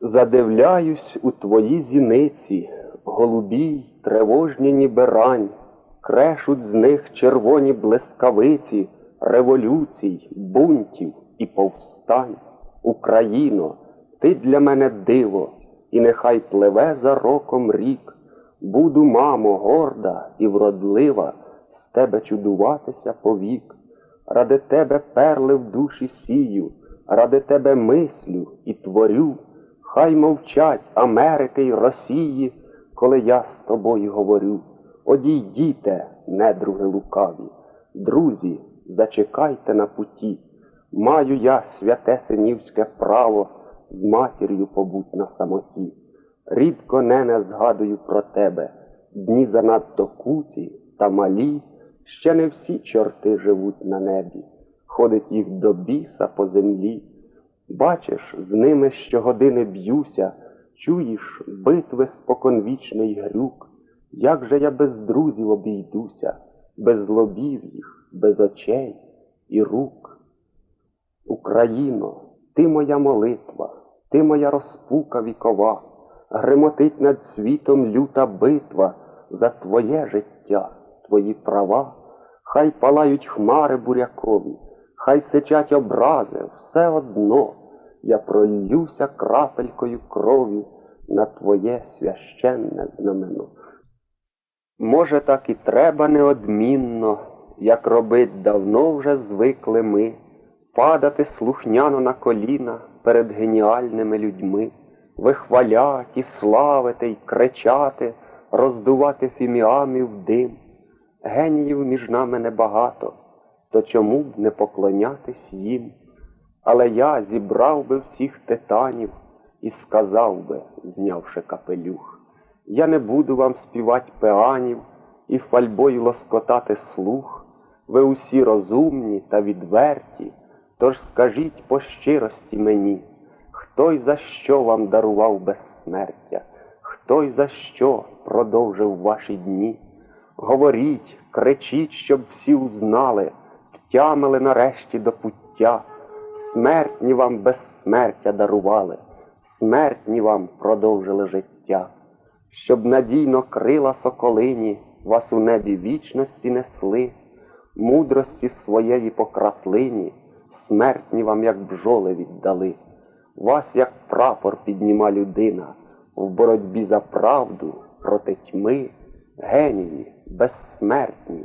Задивляюсь у твої зіниці, голубій, тривожні ніби рань, крешуть з них червоні блискавиці, революцій, бунтів і повстань. Україно, ти для мене диво, і нехай пливе за роком рік. Буду, мамо, горда і вродлива, з тебе чудуватися повік. Ради тебе перли в душі сію, ради тебе мислю і творю. Хай мовчать Америки й Росії, коли я з тобою говорю. Одійдіте, недруги лукаві, друзі, зачекайте на путі. Маю я святе синівське право з матір'ю побуть на самоті. Рідко нене згадую про тебе, дні занадто куці та малі, ще не всі чорти живуть на небі, ходить їх до біса по землі. Бачиш, з ними щогодини б'юся, чуєш битви споконвічний грюк. Як же я без друзів обійдуся, без лобів їх, без очей і рук? Україно, ти моя молитва, ти моя розпука вікова, гремотить над світом люта битва за твоє життя, твої права, хай палають хмари бурякові, хай сичать образи, все одно я пролюся крапелькою крові на твоє священне знамено. Може, так і треба неодмінно, як робить давно вже звикли ми, падати слухняно на коліна перед геніальними людьми, вихвалять і славити й кричати, роздувати фіміамів дим. Геніїв між нами небагато, то чому б не поклонятись їм? Але я зібрав би всіх титанів і сказав би, знявши капелюх. Я не буду вам співати пеанів і фальбою лоскотати слух. Ви усі розумні та відверті, тож скажіть по щирості мені, хто й за що вам дарував безсмертя, хто й за що продовжив ваші дні. Говоріть, кричіть, щоб всі узнали, втямили нарешті до пуття. Смертні вам безсмертя дарували, смертні вам продовжили життя. Щоб надійно крила соколині вас у небі вічності несли, мудрості своєї по краплині, смертні вам, як бджоли віддали, вас, як прапор, підніма людина в боротьбі за правду проти тьми, генії, безсмертні,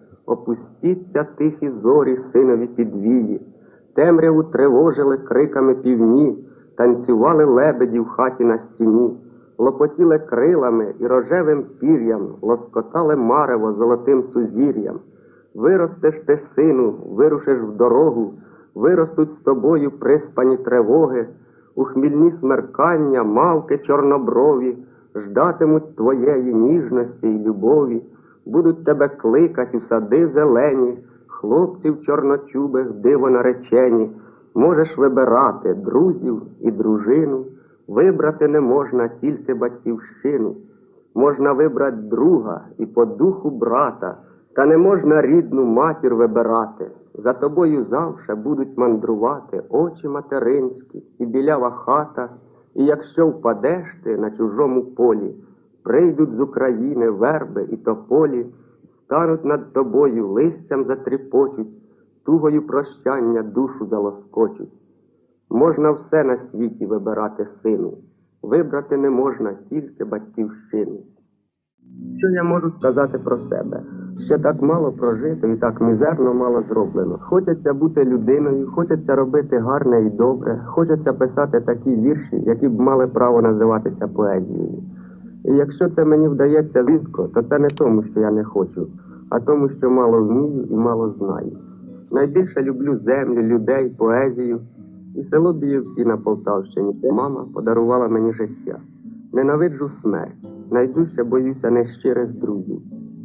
опустіться тихі зорі, синові підвії. Темряву тривожили криками півні, танцювали лебеді в хаті на стіні, лопотіли крилами і рожевим пір'ям, лоскотали марево золотим сузір'ям. Виростеш ти, сину, вирушиш в дорогу, виростуть з тобою приспані тривоги, у хмільні смеркання, мавки чорноброві, ждатимуть твоєї ніжності й любові, будуть тебе кликать у сади зелені, хлопців чорночубих диво наречені. Можеш вибирати друзів і дружину, вибрати не можна тільки батьківщину, можна вибрати друга і по духу брата, та не можна рідну матір вибирати. За тобою завше будуть мандрувати очі материнські і білява хата, і якщо впадеш ти на чужому полі, прийдуть з України верби і тополі, стануть над тобою листям затріпочуть тугою прощання душу залоскочуть. Можна все на світі вибирати сину, вибрати не можна тільки батьківщину. Що я можу сказати про себе? Ще так мало прожито і так мізерно мало зроблено. Хочеться бути людиною, хочеться робити гарне і добре, хочеться писати такі вірші, які б мали право називатися поезією. І якщо це мені вдається рідко, то це не тому, що я не хочу, а тому, що мало вмію і мало знаю. Найбільше люблю землю, людей, поезію і село Біївці на Полтавщині. Мама подарувала мені життя. Ненавиджу смерть, найдужче боюся нещирих друзів.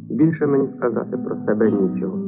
Більше мені сказати про себе нічого.